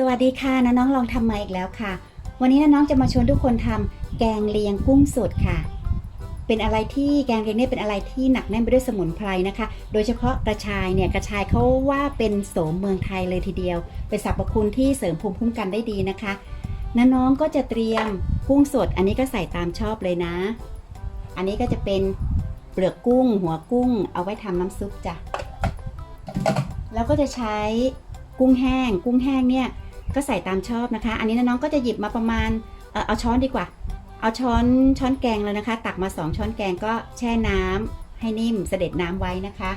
สวัสดีค่ะน้าน้องลองทำมาอีกแล้วค่ะ วันนี้น้าน้องจะมาชวนทุกคนทำแกงเลียงกุ้งสดค่ะ เป็นอะไรที่แกงเลียงเนี่ยเป็นอะไรที่หนักแน่นไปด้วยสมุนไพรนะคะ โดยเฉพาะกระชายเนี่ยกระชายเขาว่าเป็นโสมเมืองไทยเลยทีเดียว เป็นสรรพคุณที่เสริมภูมิคุ้มกันได้ดีนะคะน้าน้องก็จะเตรียมกุ้งสด อันนี้ก็ใส่ตามชอบเลยนะ อันนี้ก็จะเป็นเปลือกกุ้ง หัวกุ้ง เอาไว้ทำน้ำซุปจ้ะแล้วก็จะใช้กุ้งแห้ง กุ้งแห้งเนี่ย ก็ใส่ตามชอบนะคะ อันนี้น้องๆก็จะหยิบมาประมาณเออเอาช้อนดีกว่า เอาช้อนช้อนแกงเลยนะคะ ตักมา 2 ช้อนแกงก็แช่น้ำให้นิ่มเสด็จน้ำไว้นะคะ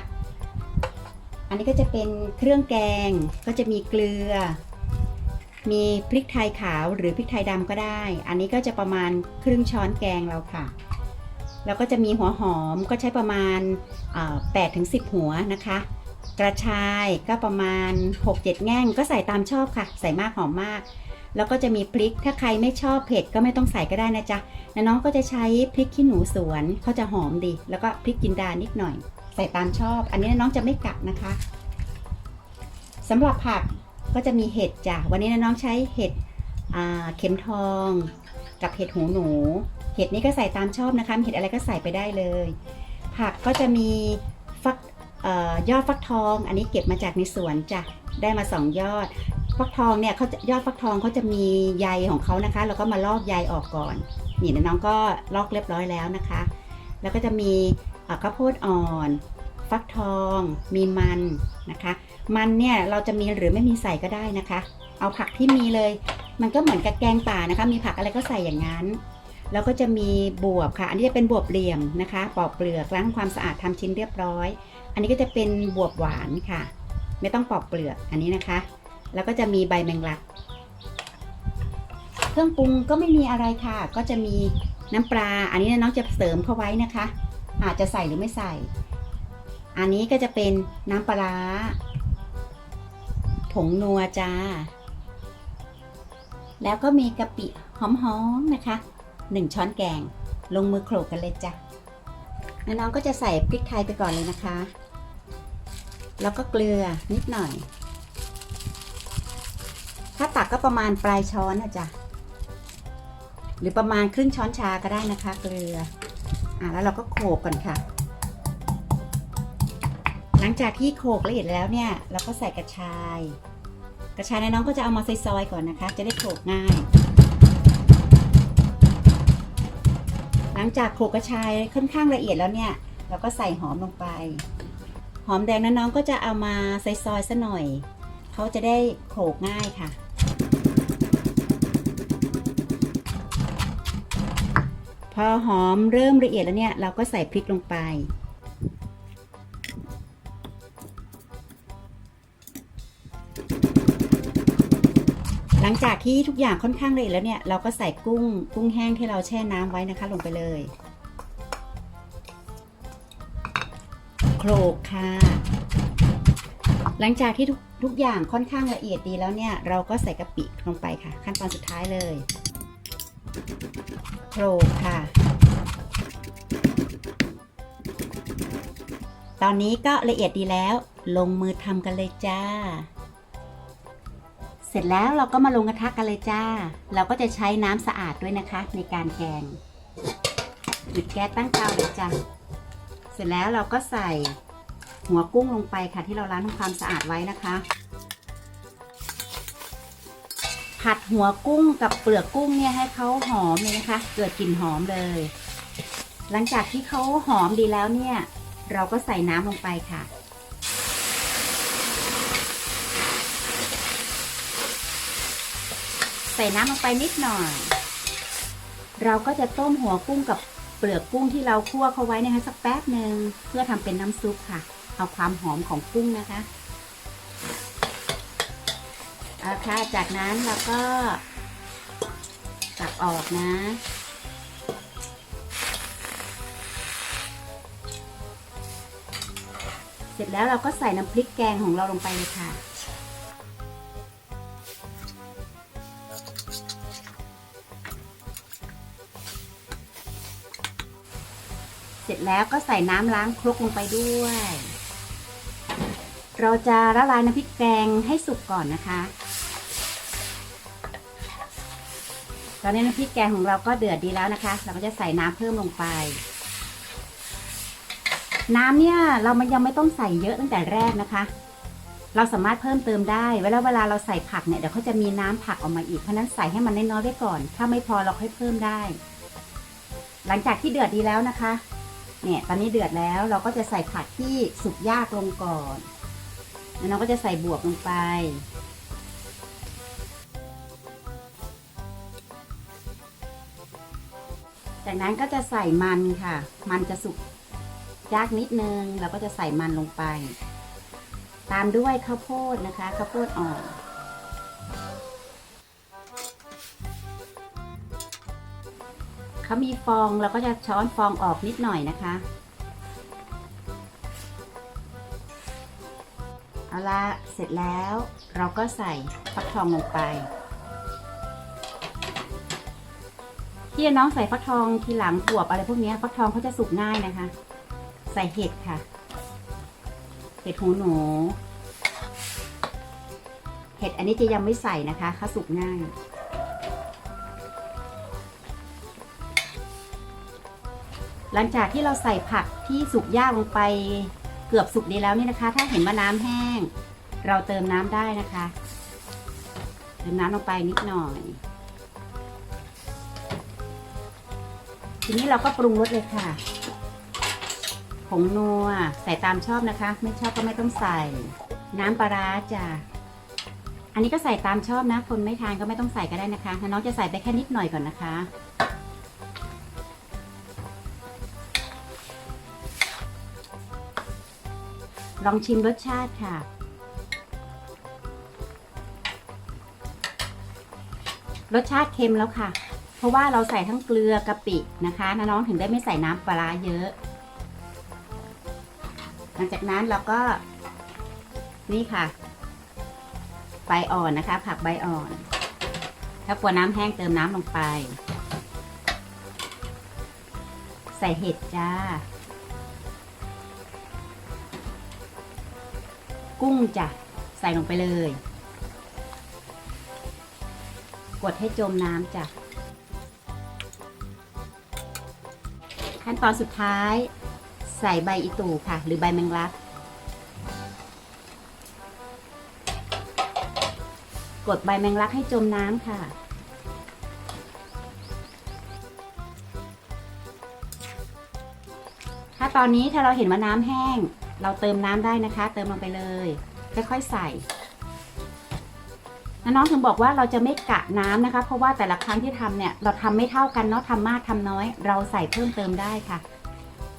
อันนี้ก็จะเป็นเครื่องแกงก็จะมีเกลือ มีพริกไทยขาวหรือพริกไทยดำก็ได้ อันนี้ก็จะประมาณครึ่งช้อนแกงเราค่ะแล้วก็จะมีหัวหอมก็ใช้ประมาณ8ถึง10 หัวนะคะ กระชายก็ประมาณ 6-7 แง่งก็ใส่ตามชอบค่ะ ใส่มากหอมมาก แล้วก็จะมีพริกถ้าใครไม่ชอบเผ็ดก็ไม่ต้องใส่ก็ได้นะจ๊ะน้องก็จะใช้พริกขี้หนูสวนเขาจะหอมดี แล้วก็พริกจินดานิดหน่อย ใส่ตามชอบ อันนี้น้องจะไม่กัดนะคะสำหรับผักก็จะมีเห็ดจ้ะวันนี้น้องใช้เห็ดเข็มทอง กับเห็ดหูหนู เห็ดนี้ก็ใส่ตามชอบนะคะเห็ดอะไรก็ใส่ไปได้เลย ผักก็จะมีฟัก ยอดฟักทอง อันนี้เก็บมาจากในสวนจ้ะได้มาสองยอด ฟักทองเนี่ยเขาจะยอดฟักทองเขาจะมีใยของเขานะคะแล้วก็มาลอกใยออกก่อน นี่น้องก็ลอกเรียบร้อยแล้วนะคะ แล้วก็จะมีข้าวโพดอ่อน ฟักทอง มีมันนะคะ มันเนี่ยเราจะมีหรือไม่มีใส่ก็ได้นะคะ เอาผักที่มีเลย มันก็เหมือนกับแกงป่านะคะ มีผักอะไรก็ใส่อย่างนั้น แล้วก็จะมีบวบค่ะ อันนี้จะเป็นบวบเหลี่ยมนะคะปอกเปลือกล้างความสะอาดทำชิ้นเรียบร้อย อันนี้ก็จะเป็นบวบหวานค่ะ ไม่ต้องปอกเปลือกอันนี้นะคะ แล้วก็จะมีใบแมงลัก เครื่องปรุงก็ไม่มีอะไรค่ะ ก็จะมีน้ำปลา อันนี้น้องจะเสริมเข้าไว้นะคะ อาจจะใส่หรือไม่ใส่ อันนี้ก็จะเป็นน้ำปลาร้าผงนัวจ้า แล้วก็มีกะปิหอมๆนะคะ หนึ่งช้อนแกง ลงมือโขลกกันเลยจ้ะแล้วน้องก็จะใส่พริกไทยไปก่อนเลยนะคะ แล้วก็เกลือนิดหน่อย ถ้าตักก็ประมาณปลายช้อนนะจ๊ะหรือประมาณครึ่งช้อนชาก็ได้นะคะ เกลืออะแล้วเราก็โขลกก่อนค่ะ หลังจากที่โขลกละเอียดแล้วเนี่ย เราก็ใส่กระชาย กระชายในน้องก็จะเอามาซอยๆก่อนนะคะ จะได้โขลกง่าย ลังจากโขลกกระชายค่อนข้างละเอียดแล้วเนี่ย เราก็ใส่หอมลงไป หอมแดงนั้นน้องก็จะเอามาซอยๆซะหน่อย เขาจะได้โขลกง่ายค่ะ พอหอมเริ่มละเอียดแล้วเนี่ย เราก็ใส่พริกลงไป หลังจากที่ทุกอย่างค่อนข้างละเอียดแล้วเนี่ย เราก็ใส่กุ้งกุ้งแห้งที่เราแช่น้ำไว้นะคะ ลงไปเลยโขลกค่ะ หลังจากที่ทุกทุกอย่างค่อนข้างละเอียดดีแล้วเนี่ย เราก็ใส่กะปิลงไปค่ะ ขั้นตอนสุดท้ายเลยโขลกค่ะ ตอนนี้ก็ละเอียดดีแล้ว ลงมือทำกันเลยจ้า เสร็จแล้วเราก็มาลงกระทะกันเลยจ้า เราก็จะใช้น้ำสะอาดด้วยนะคะ ในการแกงจุดแก๊สตั้งเตาเลยจ้าเสร็จแล้วเราก็ใส่หัวกุ้งลงไปค่ะที่เราล้างทำความสะอาดไว้นะคะ ผัดหัวกุ้งกับเปลือกกุ้งเนี่ยให้เขาหอมเลยนะคะ เกิดกลิ่นหอมเลย หลังจากที่เขาหอมดีแล้วเนี่ย เราก็ใส่น้ำลงไปค่ะ ส่น้ำลงไปนิดหน่อย เราก็จะต้มหัวกุ้งกับเปลือกกุ้งที่เราคั่วเขาไว้นะคะสักแป๊บหนึ่งเพื่อทำเป็นน้ำซุปค่ะ เอาความหอมของกุ้งนะคะเอาค่ะจากนั้นเราก็ตักออกนะเสร็จแล้วเราก็ใส่น้ำพริกแกงของเราลงไปเลยค่ะ แล้วก็ใส่น้ำล้างครกลงไปด้วย เราจะละลายน้ำพริกแกงให้สุกก่อนนะคะ ตอนนี้น้ำพริกแกงของเราก็เดือดดีแล้วนะคะ เราก็จะใส่น้ำเพิ่มลงไป น้ำเนี่ยเรามันยังไม่ต้องใส่เยอะตั้งแต่แรกนะคะ เราสามารถเพิ่มเติมได้ เวลาเวลาเราใส่ผักเนี่ยเดี๋ยวเขาจะมีน้ำผักออกมาอีก เพราะฉะนั้นใส่ให้มันน้อยๆไว้ก่อน ถ้าไม่พอเราค่อยเพิ่มได้หลังจากที่เดือดดีแล้วนะคะ เนี่ยตอนนี้เดือดแล้วเราก็จะใส่ผักที่สุกยากลงก่อน แล้วเราก็จะใส่บวบลงไป จากนั้นก็จะใส่มันค่ะ มันจะสุกยากนิดนึง เราก็จะใส่มันลงไป ตามด้วยข้าวโพดนะคะ ข้าวโพดอ่อน เขามีฟองเราก็จะช้อนฟองออกนิดหน่อยนะคะเอาละเสร็จแล้วเราก็ใส่ฟักทองลงไปที่น้องใส่ฟักทองทีหลังบวบอะไรพวกนี้ฟักทองเขาจะสุกง่ายนะคะ ใส่เห็ดค่ะ เห็ดหูหนูเห็ดอันนี้จะยังไม่ใส่นะคะเขาสุกง่าย หลังจากที่เราใส่ผักที่สุกย่างลงไปเกือบสุกดีแล้วนี่นะคะ ถ้าเห็นว่าน้ำแห้ง เราเติมน้ำได้นะคะ เติมน้ำลงไปนิดหน่อย ทีนี้เราก็ปรุงรสเลยค่ะผงนัวใส่ตามชอบนะคะ ไม่ชอบก็ไม่ต้องใส่ น้ำปลาร้าจ้ะอันนี้ก็ใส่ตามชอบนะ คนไม่ทานก็ไม่ต้องใส่ก็ได้นะคะน้องจะใส่ไปแค่นิดหน่อยก่อนนะคะ ลองชิมรสชาติค่ะ รสชาติเค็มแล้วค่ะ เพราะว่าเราใส่ทั้งเกลือกะปินะคะน,น้องถึงได้ไม่ใส่น้ำปลาร้าเยอะ หลังจากนั้นเราก็นี่ค่ะใบอ่อนนะคะ ผักใบอ่อน ถ้ากลัวน้ำแห้งเติมน้ำลงไป ใส่เห็ดจ้า กุ้งจ้ะใส่ลงไปเลย กดให้จมน้ำจ้ะขั้นตอนสุดท้ายใส่ใบอีตูค่ะ หรือใบแมงลัก กดใบแมงลักให้จมน้ำค่ะ ถ้าตอนนี้ถ้าเราเห็นว่าน้ำแห้ง เราเติมน้ำได้นะคะ เติมลงไปเลย ค่อยๆใส่น้องๆถึงบอกว่าเราจะไม่กะน้ำนะคะ เพราะว่าแต่ละครั้งที่ทำเนี่ยเราทำไม่เท่ากันเนาะทำมากทำน้อย เราใส่เพิ่มเติมได้ค่ะ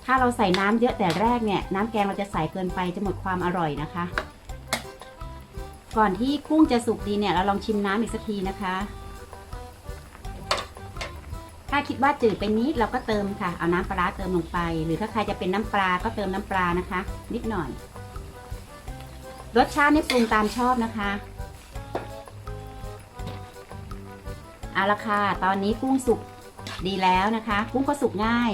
ถ้าเราใส่น้ำเยอะแต่แรกเนี่ยน้ำแกงเราจะใส่เกินไปจะหมดความอร่อยนะคะ ก่อนที่กุ้งจะสุกดีเนี่ยเราลองชิมน้ำอีกสักทีนะคะ ถ้าคิดว่าจืดไปนิดเราก็เติมค่ะ เอาน้ำปลาเติมลงไป หรือถ้าใครจะเป็นน้ำปลาก็เติมน้ำปลานะคะ นิดหน่อย รสชาตินี่ปรุงตามชอบนะคะเอาละค่ะ ตอนนี้กุ้งสุกดีแล้วนะคะ กุ้งก็สุกง่าย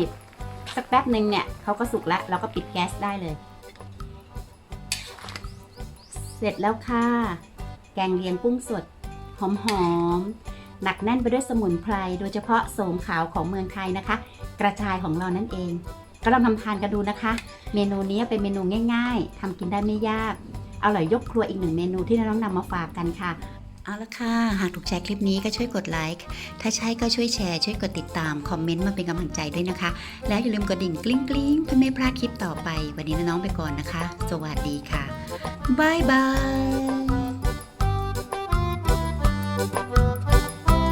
สักแป๊บหนึ่งเนี่ยเขาก็สุกแล้วเราก็ปิดแก๊สได้เลย เสร็จแล้วค่ะ แกงเลียงกุ้งสดหอมๆ หนักแน่นไปด้วยสมุนไพร โดยเฉพาะโสมขาวของเมืองไทยนะคะ กระชายของเรานั่นเอง ก็ลองทำทานกันดูนะคะ เมนูนี้เป็นเมนูง่าย ๆทำกินได้ไม่ยากอร่อยยกครัวอีกหนึ่งเมนูที่น้องๆนำมาฝากกันค่ะเอาละค่ะ หากถูกใจคลิปนี้ก็ช่วยกดไลค์ ถ้าใช่ก็ช่วยแชร์ ช่วยกดติดตาม คอมเมนต์มาเป็นกำลังใจด้วยนะคะ แล้วอย่าลืมกดดิ่งกลิ้งกลิ้งเพื่อไม่พลาดคลิปต่อไป วันนี้น้องไปก่อนนะคะ สวัสดีค่ะบายบาย